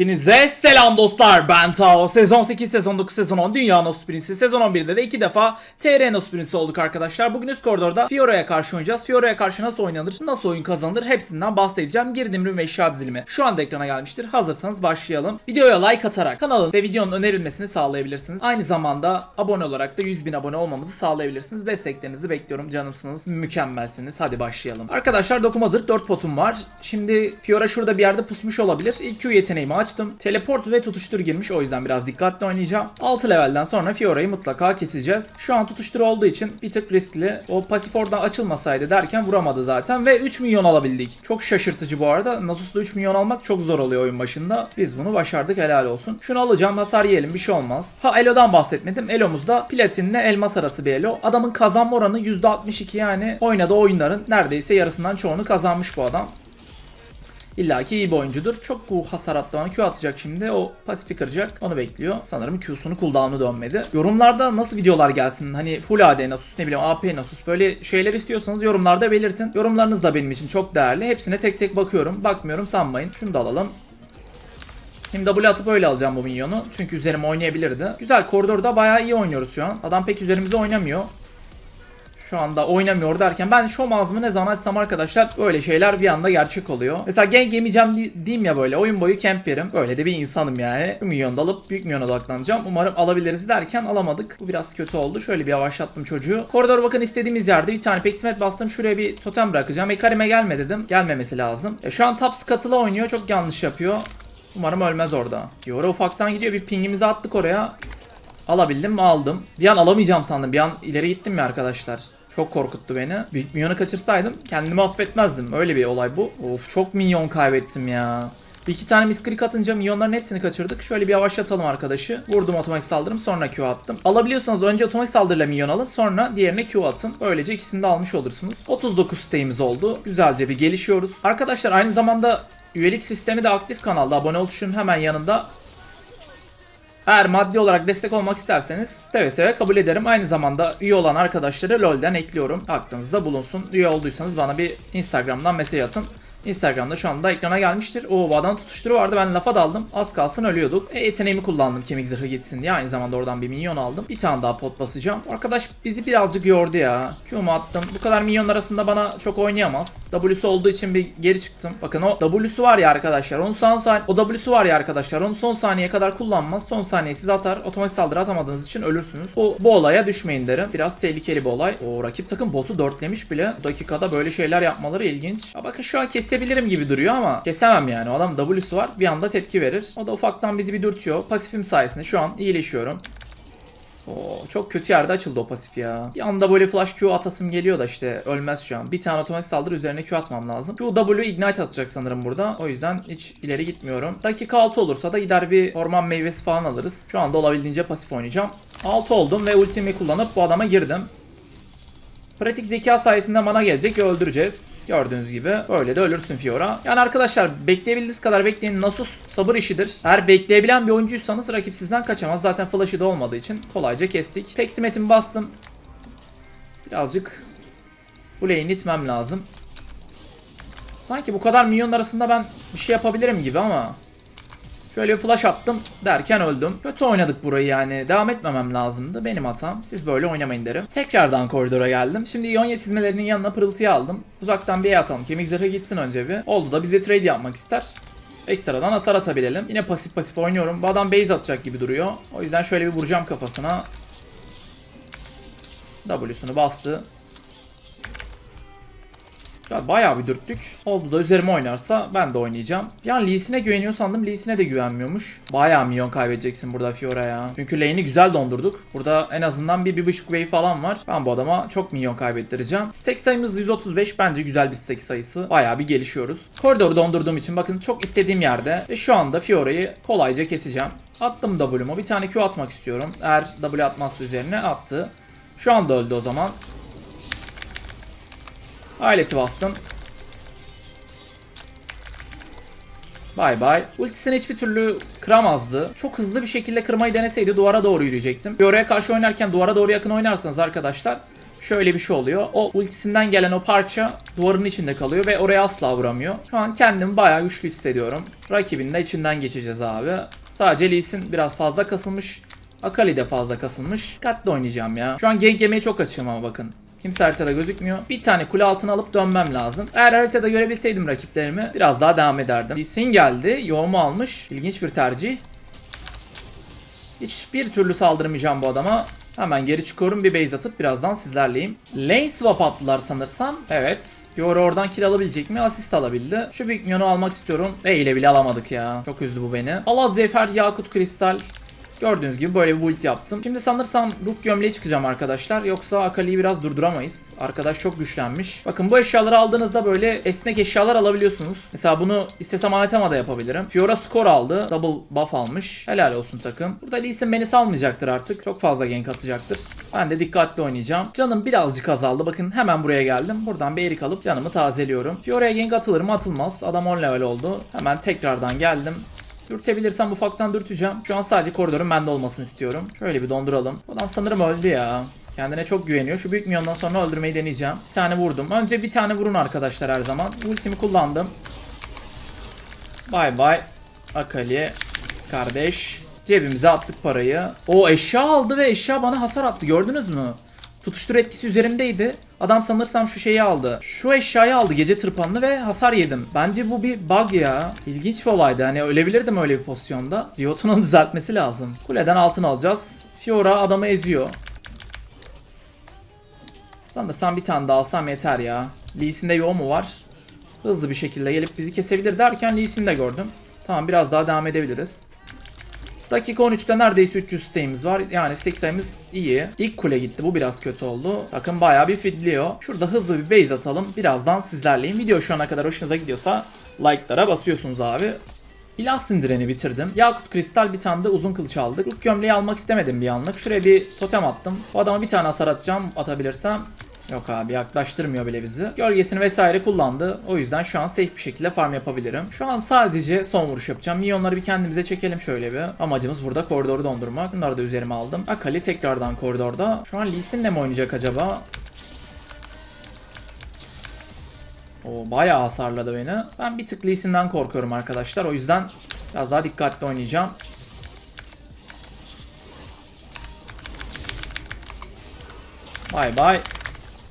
Hepinize selam dostlar ben Tao. Sezon 8, sezon 9, sezon 10 Dünya Nos Prince'i. Sezon 11'de de iki defa TR Nos Prince'i olduk arkadaşlar. Bugün üst koridorda Fiora'ya karşı oynayacağız. Fiora'ya karşı nasıl oynanır, nasıl oyun kazanılır hepsinden bahsedeceğim. Girdim rüm ve eşya dizilimi. Şu anda ekrana gelmiştir. Hazırsanız başlayalım. Videoya like atarak kanalın ve videonun önerilmesini sağlayabilirsiniz. Aynı zamanda abone olarak da 100 bin abone olmamızı sağlayabilirsiniz. Desteklerinizi bekliyorum canımsınız. Mükemmelsiniz. Hadi başlayalım. Arkadaşlar dokum hazır. 4 potum var. Şimdi Fiora şurada bir yerde pusmuş olabilir. İlk Q yeteneğimi açtım. Teleport ve tutuştur girmiş. O yüzden biraz dikkatli oynayacağım. 6 levelden sonra Fiora'yı mutlaka keseceğiz. Şu an tutuştur olduğu için bir tık riskli. O pasif oradan açılmasaydı derken vuramadı zaten. Ve 3 milyon alabildik. Çok şaşırtıcı bu arada. Nasus'la 3 milyon almak çok zor oluyor oyun başında. Biz bunu başardık helal olsun. Şunu alacağım hasar yiyelim bir şey olmaz. Ha Elo'dan bahsetmedim. Elo'muzda platinle elmas arası bir Elo. Adamın kazanma oranı %62 yani oynadığı oyunların neredeyse yarısından çoğunu kazanmış bu adam. İlla ki iyi bir oyuncudur. Çok bu hasar attı bana. Q atacak şimdi. O pasifi kıracak. Onu bekliyor. Sanırım Q'sunu cooldown'u dönmedi. Yorumlarda nasıl videolar gelsin? Hani full AD Nasus ne bileyim AP Nasus böyle şeyler istiyorsanız yorumlarda belirtin. Yorumlarınız da benim için çok değerli. Hepsine tek tek bakıyorum. Bakmıyorum sanmayın. Şunu da alalım. Şimdi W atıp öyle alacağım bu minyonu. Çünkü üzerime oynayabilirdi. Güzel koridorda bayağı iyi oynuyoruz şu an. Adam pek üzerimize oynamıyor. Şu anda oynamıyor derken ben şu ağzımı ne zaman açsam arkadaşlar böyle şeyler bir anda gerçek oluyor. Mesela gank yemeyeceğim di- diyeyim ya böyle oyun boyu camp yerim. Böyle de bir insanım yani. Milyon alıp büyük milyon odaklanacağım. Umarım alabiliriz derken alamadık. Bu biraz kötü oldu. Şöyle bir yavaşlattım çocuğu. Koridor bakın istediğimiz yerde bir tane peksimet bastım. Şuraya bir totem bırakacağım. Ekarime gelme dedim. Gelmemesi lazım. E, şu an top skatıla oynuyor. Çok yanlış yapıyor. Umarım ölmez orada. Yora ufaktan gidiyor. Bir pingimizi attık oraya. Alabildim mi aldım. Bir an alamayacağım sandım. Bir an ileri gittim ya arkadaşlar. Çok korkuttu beni. Büyük minyonu kaçırsaydım kendimi affetmezdim. Öyle bir olay bu. Of çok minyon kaybettim ya. Bir iki tane misklik atınca minyonların hepsini kaçırdık. Şöyle bir yavaşlatalım arkadaşı. Vurdum otomatik saldırım sonra Q attım. Alabiliyorsanız önce otomatik saldırıyla minyon alın sonra diğerine Q atın. Böylece ikisini de almış olursunuz. 39 siteğimiz oldu. Güzelce bir gelişiyoruz. Arkadaşlar aynı zamanda üyelik sistemi de aktif kanalda. Abone ol tuşunun hemen yanında eğer maddi olarak destek olmak isterseniz seve seve kabul ederim. Aynı zamanda üye olan arkadaşları LoL'den ekliyorum. Aklınızda bulunsun. Üye olduysanız bana bir Instagram'dan mesaj atın. Instagram'da şu anda ekrana gelmiştir. Oo bu adam tutuşturu vardı ben lafa daldım. Az kalsın ölüyorduk. E, yeteneğimi kullandım kemik zırhı gitsin diye. Aynı zamanda oradan bir minyon aldım. Bir tane daha pot basacağım. Arkadaş bizi birazcık yordu ya. Q'mu attım. Bu kadar minyon arasında bana çok oynayamaz. W'su olduğu için bir geri çıktım. Bakın o W'su var ya arkadaşlar. Onun son saniye o W'su var ya arkadaşlar. Onu son saniyeye kadar kullanmaz. Son saniye siz atar. Otomatik saldırı atamadığınız için ölürsünüz. Bu, bu olaya düşmeyin derim. Biraz tehlikeli bir olay. O rakip takım botu dörtlemiş bile. Dakikada böyle şeyler yapmaları ilginç. Ya bakın şu an kesebilirim gibi duruyor ama kesemem yani. O adam W'su var. Bir anda tepki verir. O da ufaktan bizi bir dürtüyor. Pasifim sayesinde şu an iyileşiyorum. Oo, çok kötü yerde açıldı o pasif ya. Bir anda böyle flash Q atasım geliyor da işte ölmez şu an. Bir tane otomatik saldırı üzerine Q atmam lazım. Q W ignite atacak sanırım burada. O yüzden hiç ileri gitmiyorum. Dakika 6 olursa da gider bir orman meyvesi falan alırız. Şu anda olabildiğince pasif oynayacağım. 6 oldum ve ultimi kullanıp bu adama girdim. Pratik zeka sayesinde mana gelecek ve öldüreceğiz. Gördüğünüz gibi böyle de ölürsün Fiora. Yani arkadaşlar bekleyebildiğiniz kadar bekleyin. Nasus sabır işidir. Eğer bekleyebilen bir oyuncuysanız rakip sizden kaçamaz. Zaten flash'ı da olmadığı için kolayca kestik. Peksimetimi bastım. Birazcık bu lane'i itmem lazım. Sanki bu kadar milyon arasında ben bir şey yapabilirim gibi ama Şöyle flash attım derken öldüm. Kötü oynadık burayı yani. Devam etmemem lazımdı. Benim hatam. Siz böyle oynamayın derim. Tekrardan koridora geldim. Şimdi İonya çizmelerinin yanına pırıltıyı aldım. Uzaktan bir atalım. Kemik zırhı gitsin önce bir. Oldu da bize trade yapmak ister. Ekstradan hasar atabilelim. Yine pasif pasif oynuyorum. Bu adam base atacak gibi duruyor. O yüzden şöyle bir vuracağım kafasına. W'sunu bastı. Ya bayağı bir dürttük. Oldu da üzerime oynarsa ben de oynayacağım. An Lee'sine güveniyor sandım. Lee'sine de güvenmiyormuş. Bayağı milyon kaybedeceksin burada Fiora ya. Çünkü lane'i güzel dondurduk. Burada en azından bir, bir buçuk wave falan var. Ben bu adama çok milyon kaybettireceğim. Stack sayımız 135. Bence güzel bir stack sayısı. Bayağı bir gelişiyoruz. Koridoru dondurduğum için bakın çok istediğim yerde. Ve şu anda Fiora'yı kolayca keseceğim. Attım W'mu. Bir tane Q atmak istiyorum. Eğer W atmazsa üzerine attı. Şu anda öldü o zaman. Aleti bastım. Bay bay. Ultisini hiçbir türlü kıramazdı. Çok hızlı bir şekilde kırmayı deneseydi duvara doğru yürüyecektim. Bir oraya karşı oynarken duvara doğru yakın oynarsanız arkadaşlar şöyle bir şey oluyor. O ultisinden gelen o parça duvarın içinde kalıyor ve oraya asla vuramıyor. Şu an kendimi bayağı güçlü hissediyorum. Rakibin de içinden geçeceğiz abi. Sadece Lee biraz fazla kasılmış. Akali de fazla kasılmış. Dikkatli oynayacağım ya. Şu an gank yemeye çok açığım ama bakın. Kimse haritada gözükmüyor. Bir tane kule altına alıp dönmem lazım. Eğer haritada görebilseydim rakiplerimi biraz daha devam ederdim. Lee geldi. Yoğumu almış. İlginç bir tercih. Hiçbir türlü saldırmayacağım bu adama. Hemen geri çıkıyorum bir base atıp birazdan sizlerleyim. Lane swap attılar sanırsam. Evet. Yoro oradan kill alabilecek mi? Asist alabildi. Şu büyük minyonu almak istiyorum. E ile bile alamadık ya. Çok üzdü bu beni. Alaz Cevher, Yakut Kristal. Gördüğünüz gibi böyle bir build yaptım. Şimdi sanırsam ruh gömleği çıkacağım arkadaşlar. Yoksa Akali'yi biraz durduramayız. Arkadaş çok güçlenmiş. Bakın bu eşyaları aldığınızda böyle esnek eşyalar alabiliyorsunuz. Mesela bunu istesem Anatema da yapabilirim. Fiora skor aldı. Double buff almış. Helal olsun takım. Burada Lee Sin beni salmayacaktır artık. Çok fazla gank atacaktır. Ben de dikkatli oynayacağım. Canım birazcık azaldı. Bakın hemen buraya geldim. Buradan bir erik alıp canımı tazeliyorum. Fiora'ya gank atılır mı? Atılmaz. Adam 10 level oldu. Hemen tekrardan geldim. Dürtebilirsem ufaktan dürteceğim. Şu an sadece koridorun bende olmasını istiyorum. Şöyle bir donduralım. Adam sanırım öldü ya. Kendine çok güveniyor. Şu büyük milyondan sonra öldürmeyi deneyeceğim. Bir tane vurdum. Önce bir tane vurun arkadaşlar her zaman. Ultimi kullandım. Bay bay. Akali. Kardeş. Cebimize attık parayı. O eşya aldı ve eşya bana hasar attı. Gördünüz mü? Tutuştur etkisi üzerimdeydi. Adam sanırsam şu şeyi aldı. Şu eşyayı aldı gece tırpanını ve hasar yedim. Bence bu bir bug ya. İlginç bir olaydı. Hani ölebilirdim öyle bir pozisyonda. Riot'un onu düzeltmesi lazım. Kuleden altın alacağız. Fiora adamı eziyor. Sanırsam bir tane daha alsam yeter ya. Lee Sin'de yoğun mu var? Hızlı bir şekilde gelip bizi kesebilir derken Lee Sin'i de gördüm. Tamam biraz daha devam edebiliriz. Dakika 13'te neredeyse 300 stayimiz var. Yani stack sayımız iyi. İlk kule gitti. Bu biraz kötü oldu. Takım bayağı bir fidliyor. Şurada hızlı bir base atalım. Birazdan sizlerleyim. Video şu ana kadar hoşunuza gidiyorsa like'lara basıyorsunuz abi. İlah sindireni bitirdim. Yakut kristal bir tane de uzun kılıç aldık. Ruh gömleği almak istemedim bir anlık. Şuraya bir totem attım. Bu adama bir tane hasar atacağım atabilirsem. Yok abi yaklaştırmıyor bile bizi. Gölgesini vesaire kullandı. O yüzden şu an safe bir şekilde farm yapabilirim. Şu an sadece son vuruş yapacağım. Milyonları bir kendimize çekelim şöyle bir. Amacımız burada koridoru dondurmak. Bunları da üzerime aldım. Akali tekrardan koridorda. Şu an Lee Sin'le mi oynayacak acaba? O bayağı hasarladı beni. Ben bir tık Lee korkuyorum arkadaşlar. O yüzden biraz daha dikkatli oynayacağım. Bay bay.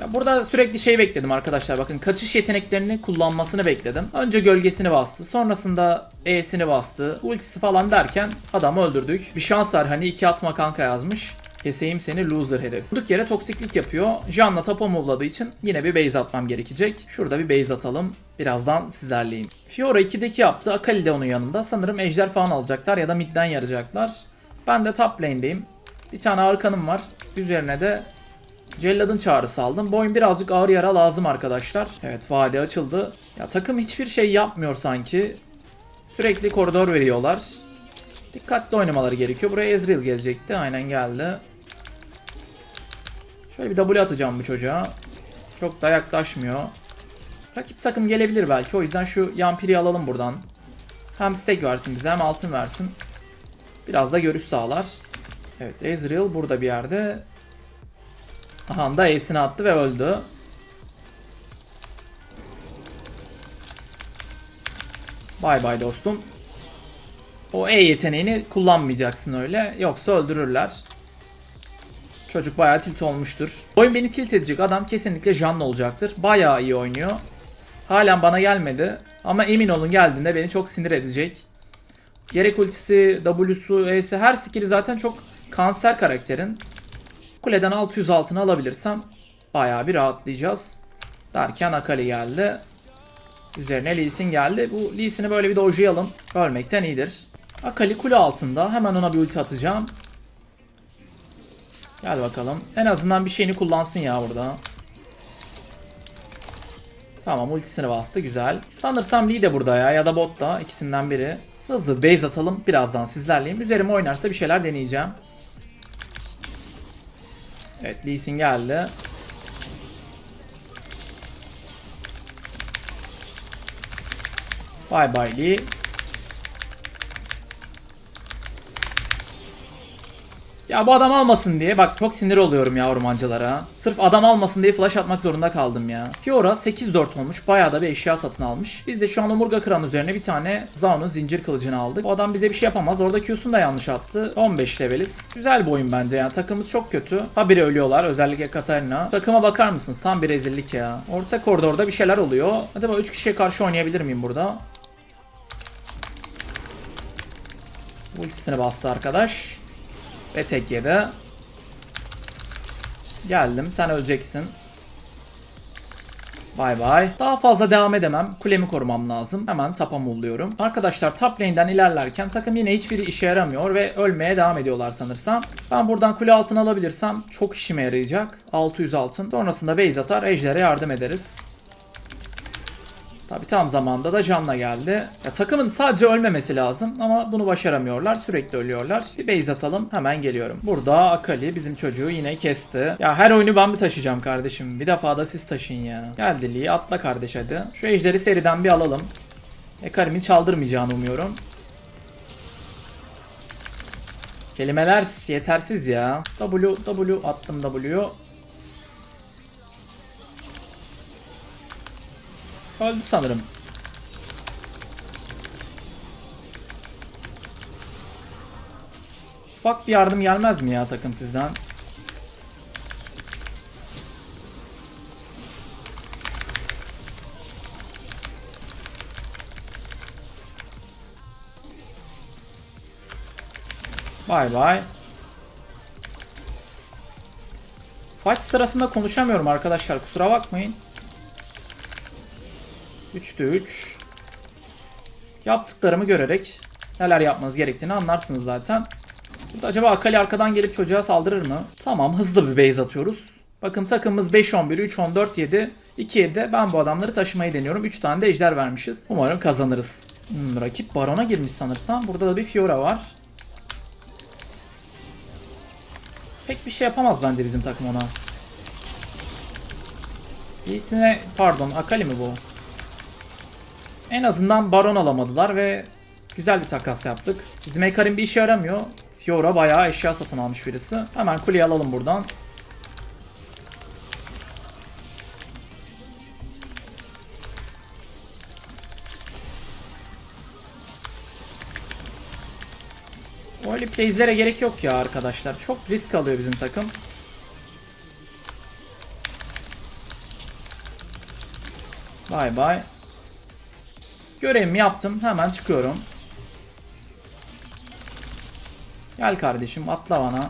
Ya burada sürekli şey bekledim arkadaşlar. Bakın kaçış yeteneklerini kullanmasını bekledim. Önce gölgesini bastı. Sonrasında E'sini bastı. Ultisi falan derken adamı öldürdük. Bir şans var hani iki atma kanka yazmış. Keseyim seni loser herif. Durduk yere toksiklik yapıyor. Jan'la tapo movladığı için yine bir base atmam gerekecek. Şurada bir base atalım. Birazdan sizlerleyim. Fiora 2'deki yaptı. Akali de onun yanında. Sanırım ejder falan alacaklar ya da midden yarayacaklar. Ben de top lane'deyim. Bir tane arkanım var. Üzerine de Cellad'ın çağrısı aldım. Bu oyun birazcık ağır yara lazım arkadaşlar. Evet vade açıldı. Ya takım hiçbir şey yapmıyor sanki. Sürekli koridor veriyorlar. Dikkatli oynamaları gerekiyor. Buraya Ezreal gelecekti. Aynen geldi. Şöyle bir W atacağım bu çocuğa. Çok da yaklaşmıyor. Rakip takım gelebilir belki. O yüzden şu Yampiri alalım buradan. Hem stack versin bize hem altın versin. Biraz da görüş sağlar. Evet Ezreal burada bir yerde. Aha da Ace'ini attı ve öldü. Bay bay dostum. O E yeteneğini kullanmayacaksın öyle. Yoksa öldürürler. Çocuk bayağı tilt olmuştur. Oyun beni tilt edecek adam kesinlikle Janna olacaktır. Bayağı iyi oynuyor. Halen bana gelmedi. Ama emin olun geldiğinde beni çok sinir edecek. Gerek ultisi, W'su, E'si her skill'i zaten çok kanser karakterin. Kuleden 600 altını alabilirsem bayağı bir rahatlayacağız. Derken Akali geldi. Üzerine Lee geldi. Bu Lee böyle bir dojlayalım. Ölmekten iyidir. Akali kule altında. Hemen ona bir ulti atacağım. Gel bakalım. En azından bir şeyini kullansın ya burada. Tamam ultisini bastı güzel. Sanırsam Lee de burada ya ya da bot da ikisinden biri. Hızlı base atalım. Birazdan sizlerleyim. Üzerime oynarsa bir şeyler deneyeceğim. Evet Lee Sin geldi. Bye bye Lee. Ya bu adam almasın diye bak çok sinir oluyorum ya ormancılara. Sırf adam almasın diye flash atmak zorunda kaldım ya. Fiora 8-4 olmuş. Bayağı da bir eşya satın almış. Biz de şu an omurga kıran üzerine bir tane Zaun'un zincir kılıcını aldık. Bu adam bize bir şey yapamaz. Orada Q'sunu da yanlış attı. 15 leveliz. Güzel bir oyun bence yani. Takımımız çok kötü. Habire ölüyorlar. Özellikle Katarina. Takıma bakar mısınız? Tam bir rezillik ya. Orta koridorda bir şeyler oluyor. Acaba 3 kişiye karşı oynayabilir miyim burada? Ultisini bastı arkadaş. Ve tek yedi. Geldim. Sen öleceksin. Bay bay. Daha fazla devam edemem. Kulemi korumam lazım. Hemen tapa mulluyorum. Arkadaşlar top lane'den ilerlerken takım yine hiçbiri işe yaramıyor ve ölmeye devam ediyorlar sanırsam. Ben buradan kule altını alabilirsem çok işime yarayacak. 600 altın. Sonrasında base atar. Ejder'e yardım ederiz. Tabi tam zamanda da canla geldi. Ya, takımın sadece ölmemesi lazım ama bunu başaramıyorlar. Sürekli ölüyorlar. Bir base atalım hemen geliyorum. Burada Akali bizim çocuğu yine kesti. Ya her oyunu ben mi taşıyacağım kardeşim? Bir defa da siz taşın ya. Gel Dili atla kardeş hadi. Şu ejderi seriden bir alalım. Ekarimin çaldırmayacağını umuyorum. Kelimeler yetersiz ya. W, W attım W. Öldü sanırım. Ufak bir yardım gelmez mi ya takım sizden? Bay bay. Fight sırasında konuşamıyorum arkadaşlar kusura bakmayın. 3'te 3. Yaptıklarımı görerek neler yapmanız gerektiğini anlarsınız zaten. Burada acaba Akali arkadan gelip çocuğa saldırır mı? Tamam hızlı bir base atıyoruz. Bakın takımımız 5-11, 3-14, 7, 2-7. Ben bu adamları taşımayı deniyorum. 3 tane de ejder vermişiz. Umarım kazanırız. Hmm, rakip barona girmiş sanırsam. Burada da bir Fiora var. Pek bir şey yapamaz bence bizim takım ona. İyisine pardon Akali mi bu? En azından baron alamadılar ve güzel bir takas yaptık. Bizim Ekarim bir işe yaramıyor. Fiora bayağı eşya satın almış birisi. Hemen kuleyi alalım buradan. Early plays'lere gerek yok ya arkadaşlar. Çok risk alıyor bizim takım. Bay bay. Görevimi yaptım. Hemen çıkıyorum. Gel kardeşim atla bana.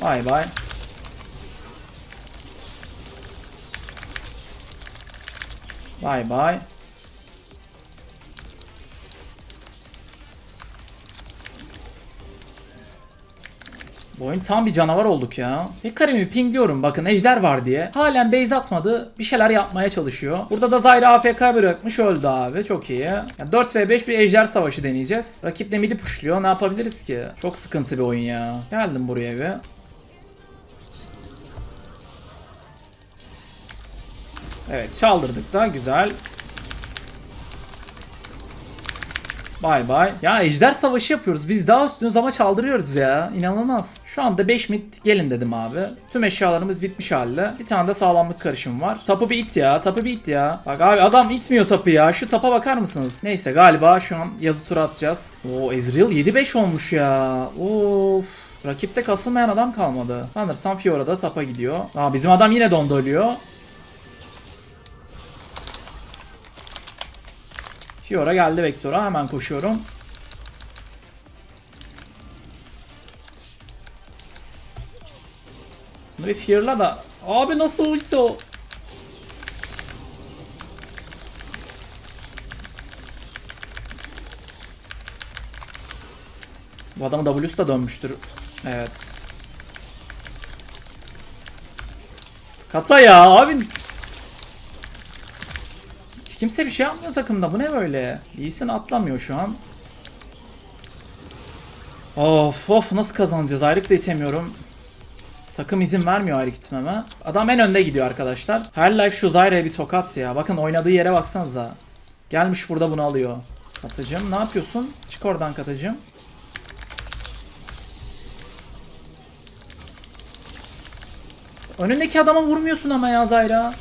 Bay bay. Bay bay. Bu oyun tam bir canavar olduk ya. Hekarim'i pingliyorum bakın ejder var diye. Halen base atmadı. Bir şeyler yapmaya çalışıyor. Burada da Zyra AFK bırakmış öldü abi. Çok iyi. Yani 4 v 5 bir ejder savaşı deneyeceğiz. Rakip de midi pushluyor. Ne yapabiliriz ki? Çok sıkıntı bir oyun ya. Geldim buraya bir. Evet çaldırdık da güzel. Bay bay. Ya ejder savaşı yapıyoruz. Biz daha üstünüz ama çaldırıyoruz ya. İnanılmaz. Şu anda 5 mid gelin dedim abi. Tüm eşyalarımız bitmiş halde. Bir tane de sağlamlık karışım var. Tapu bir it ya. Tapu bir it ya. Bak abi adam itmiyor tapu ya. Şu tapa bakar mısınız? Neyse galiba şu an yazı tura atacağız. Oo Ezreal 7-5 olmuş ya. Of. Rakipte kasılmayan adam kalmadı. Sanırsam Fiora da tapa gidiyor. Aa bizim adam yine donda ölüyor. Fiora geldi Vektor'a. Hemen koşuyorum. Bir Fear'la da. Abi nasıl ulti? Bu adamın W'su da dönmüştür. Evet. Kata ya abi. Kimse bir şey yapmıyor takımda. Bu ne böyle? İyisin atlamıyor şu an. Of of nasıl kazanacağız? Ayrık da itemiyorum. Takım izin vermiyor ayrı gitmeme. Adam en önde gidiyor arkadaşlar. Her like şu Zyra'ya bir tokat ya. Bakın oynadığı yere baksanıza. Gelmiş burada bunu alıyor. Katıcım ne yapıyorsun? Çık oradan katıcım. Önündeki adama vurmuyorsun ama ya Zayra.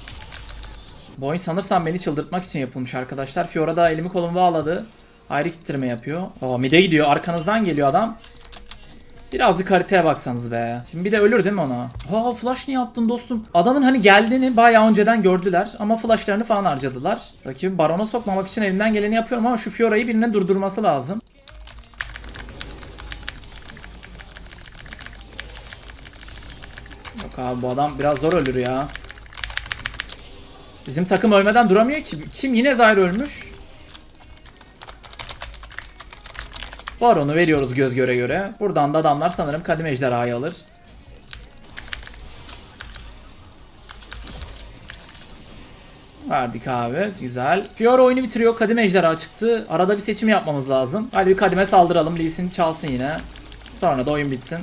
Bu oyun sanırsam beni çıldırtmak için yapılmış arkadaşlar. Fiora da elimi kolumu bağladı. Ayrı kittirme yapıyor. Aa mide gidiyor. Arkanızdan geliyor adam. Birazcık haritaya baksanız be. Şimdi bir de ölür değil mi ona? Aa flash niye attın dostum? Adamın hani geldiğini bayağı önceden gördüler ama flashlarını falan harcadılar. Rakibi barona sokmamak için elinden geleni yapıyorum ama şu Fiora'yı birinin durdurması lazım. Yok abi bu adam biraz zor ölür ya. Bizim takım ölmeden duramıyor ki. Kim yine Zyra ölmüş? Baron'u veriyoruz göz göre göre. Buradan da adamlar sanırım kadim ejderhayı alır. Verdik abi. Güzel. Fiora oyunu bitiriyor. Kadim ejderha çıktı. Arada bir seçim yapmamız lazım. Hadi bir kadime saldıralım. Lee Sin çalsın yine. Sonra da oyun bitsin.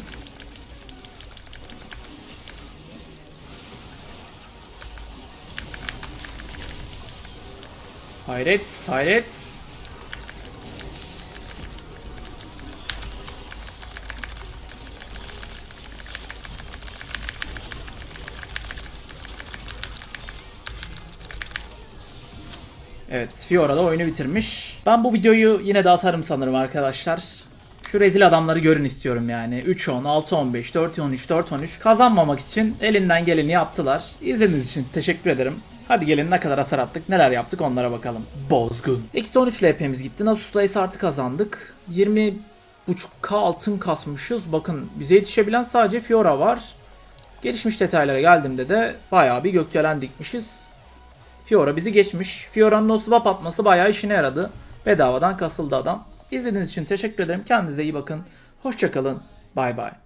Hayret, hayret. Evet, Fiora da oyunu bitirmiş. Ben bu videoyu yine de atarım sanırım arkadaşlar. Şu rezil adamları görün istiyorum yani. 3-10, 6-15, 4-13, 4-13 kazanmamak için elinden geleni yaptılar. İzlediğiniz için teşekkür ederim. Hadi gelin ne kadar hasar attık, neler yaptık onlara bakalım. Bozgun. Eksi 13 LP'miz gitti. Nasus'la artı kazandık. 20 buçuk altın kasmışız. Bakın bize yetişebilen sadece Fiora var. Gelişmiş detaylara geldiğimde de bayağı bir gökdelen dikmişiz. Fiora bizi geçmiş. Fiora'nın o swap atması bayağı işine yaradı. Bedavadan kasıldı adam. İzlediğiniz için teşekkür ederim. Kendinize iyi bakın. Hoşçakalın. Bay bay.